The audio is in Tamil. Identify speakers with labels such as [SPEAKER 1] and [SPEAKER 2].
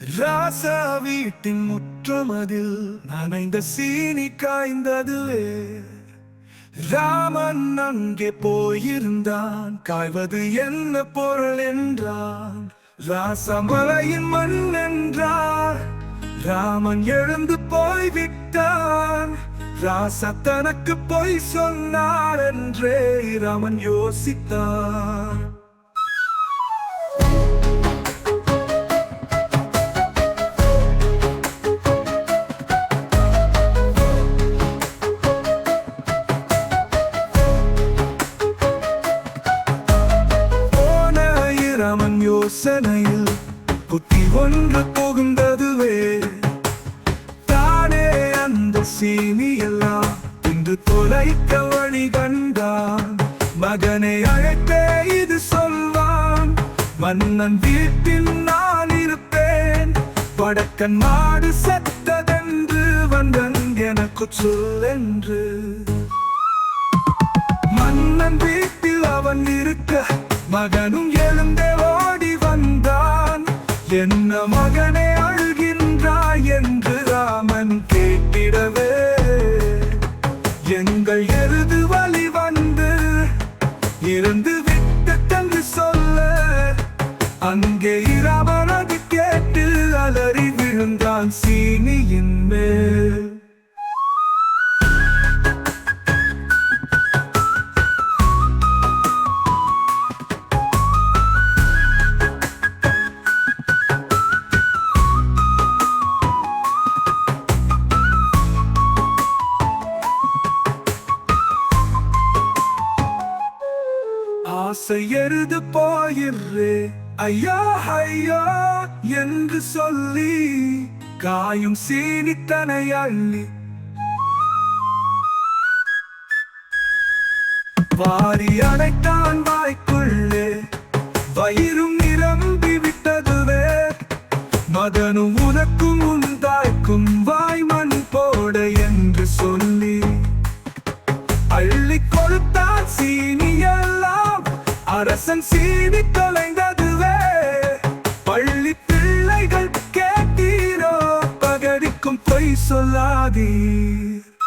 [SPEAKER 1] ராசா வீட்டின் முற்றமதில் நனைந்த சீனி காய்ந்தது ராமன் அங்கே போயிருந்தான் காய்வது என்ன பொருள் என்றான். ராசமலையின் மண் என்றார் ராமன் எழுந்து போய்விட்டான். ராசா தனக்கு பொய் சொன்னார் என்றே ராமன் யோசித்தான். இரமன் யோசனையில் புத்தி ஒன்று புகுந்ததுவே. தானே அந்த சீனி எல்லாம் இன்று தொலைக்க வழி கண்டான். மகனை அழைத்தே இது சொல்வான். மன்னன் வீட்டில் நான் இருப்பேன். படக்கன் மாடு செத்ததென்று வந்தன் எனக்கு சொல்லென்று மன்னன் வீட்டில் அவன் இருக்க மகனும் எழுந்தே என்ன மகனே அழுகின்றாய் என்று ராமன் கேட்டிடவே. எங்கள் எருது வழி வந்து இருந்து விட்டதென்று சொல்ல. அங்கே இராமனது கேட்டு அலறி விழுந்தான் சீனியின் ஆசை எருது போயிற்றே. ஐயா ஐயா என்று சொல்லி காயும் சீனித்தனை அள்ளி. வாரி அடைத்தான் வாய்க்குள்ளே. வயிறும் நிரம்பி விட்டதுவே. மதனும் அரசன் சீனி தொலைந்ததுவே. பள்ளி பிள்ளைகள் கேட்டீரோ பகடிக்கும் பொய் சொல்லாதீர்.